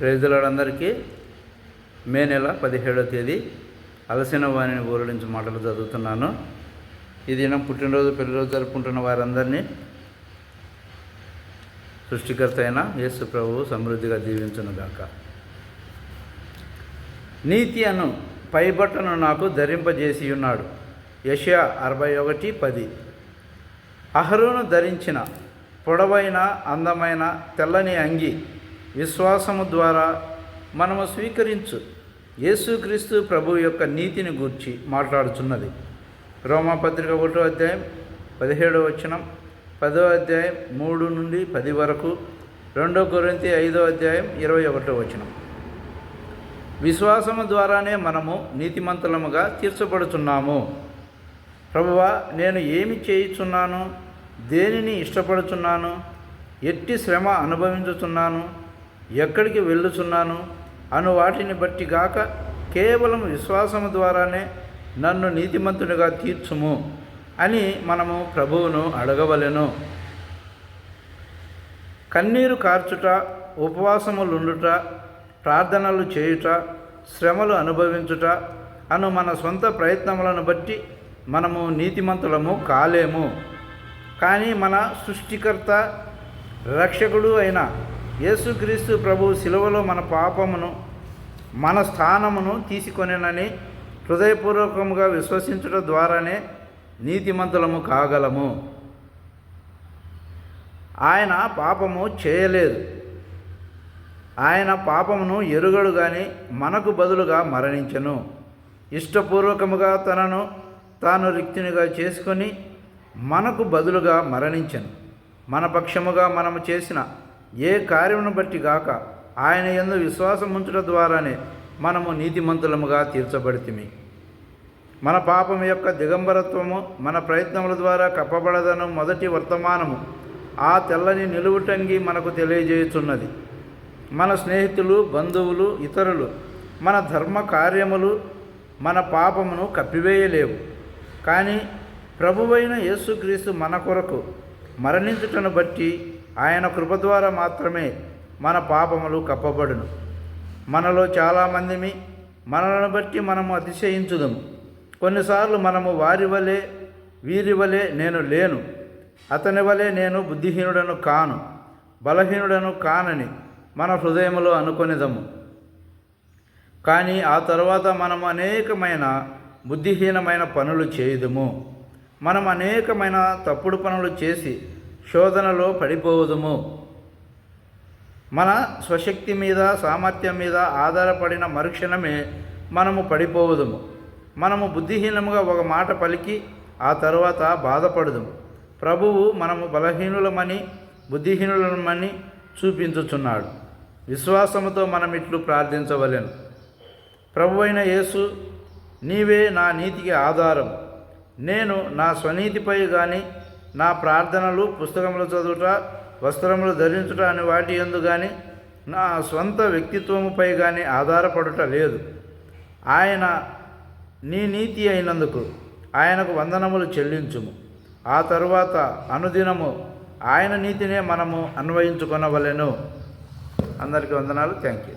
ప్రేజలాడందరికీ మే నెల పదిహేడవ తేదీ అలసిన వాణిని ఊరడించి మాటలు చదువుతున్నాను. ఈ దినం పుట్టినరోజు పెళ్ళిరోజు జరుపుకుంటున్న వారందరినీ సృష్టికర్త అయిన యేసు ప్రభువు సమృద్ధిగా దీవించునుగాక. నీతి అను పైబట్టను నాకు ధరింపజేసి ఉన్నాడు. యషయా అరవై ఒకటి పది. అహరోను ధరించిన పొడవైన అందమైన తెల్లని అంగి విశ్వాసము ద్వారా మనము స్వీకరించు. యేసుక్రీస్తు ప్రభు యొక్క నీతిని గూర్చి మాట్లాడుచున్నది. రోమాపత్రిక ఒకటో అధ్యాయం పదిహేడో వచనం పదో అధ్యాయం మూడు నుండి పది వరకు రెండో కొరింతి ఐదో అధ్యాయం ఇరవై ఒకటో వచనం. విశ్వాసము ద్వారానే మనము నీతిమంతులముగా తీర్చబడుతున్నాము ప్రభువా నేను ఏమి చేయుచున్నాను? దేనిని ఇష్టపడుచున్నాను? ఎట్టి శ్రమ అనుభవించుచున్నాను? ఎక్కడికి వెళ్ళుచున్నాను అను వాటిని బట్టి గాక కేవలం విశ్వాసము ద్వారానే నన్ను నీతిమంతునిగా తీర్చుము అని మనము ప్రభువును అడగవలెను. కన్నీరు కార్చుట ఉపవాసములుండుట ప్రార్థనలు చేయుట శ్రమలు అనుభవించుట అను మన సొంత ప్రయత్నములను బట్టి మనము నీతిమంతులము కాలేము. కానీ మన సృష్టికర్త రక్షకుడు అయిన యేసుక్రీస్తు ప్రభు శిలువలో మన పాపమును మన స్థానమును తీసుకొనేనని హృదయపూర్వకముగా విశ్వసించడం ద్వారానే నీతిమంతులము కాగలము. ఆయన పాపము చేయలేదు. ఆయన పాపమును ఎరుగడు కానీ మనకు బదులుగా మరణించను. ఇష్టపూర్వకముగా తనను తాను రిక్తునిగా చేసుకొని మనకు బదులుగా మరణించను. మన పక్షముగా మనము చేసిన ఏ కార్యమును బట్టి గాక ఆయన ఎందు విశ్వాసం ఉంచడం ద్వారానే మనము నీతిమంతులముగా తీర్చబడితిమి. మన పాపం యొక్క దిగంబరత్వము మన ప్రయత్నముల ద్వారా కప్పబడదను మొదటి వర్తమానము ఆ తెల్లని నిలువుటంగి మనకు తెలియజేయుచున్నది. మన స్నేహితులు బంధువులు ఇతరులు మన ధర్మ కార్యములు మన పాపమును కప్పివేయలేవు. కానీ ప్రభువైన యేసుక్రీస్తు మన కొరకు మరణించుటను బట్టి ఆయన కృప ద్వారా మాత్రమే మన పాపములు కప్పబడును. మనలో చాలామందిమి మనలను బట్టి మనము అతిశయించుదము. కొన్నిసార్లు మనము వారి వలె వీరి వలె నేను లేను. అతని వలె నేను బుద్ధిహీనుడను కాను బలహీనుడను కానని మన హృదయములో అనుకొనిదము. కానీ ఆ తరువాత మనం అనేకమైన బుద్ధిహీనమైన పనులు చేయదము. మనం అనేకమైన తప్పుడు పనులు చేసి శోధనలో పడిపోవుదుము మన స్వశక్తి మీద సామర్థ్యం మీద ఆధారపడిన మరుక్షణమే మనము పడిపోవుదుము మనము బుద్ధిహీనముగా ఒక మాట పలికి ఆ తర్వాత బాధపడదుము. ప్రభువు మనము బలహీనులమని బుద్ధిహీనులమని చూపించుచున్నాడు. విశ్వాసముతో మనం ఇట్లు ప్రార్థించవలెను. ప్రభువైన యేసు నీవే నా నీతికి ఆధారం నేను నా స్వనీతిపై కానీ నా ప్రార్థనలు పుస్తకములు చదువుట వస్త్రములు ధరించుట అని వాటి ఎందు కానీ నా స్వంత వ్యక్తిత్వముపై కానీ ఆధారపడుట లేదు. ఆయన నీ నీతి అయినందుకు ఆయనకు వందనములు చెల్లించుము. ఆ తరువాత అనుదినము ఆయన నీతినే మనము అన్వయించుకొనవలెను. అందరికీ వందనాలు. Thank you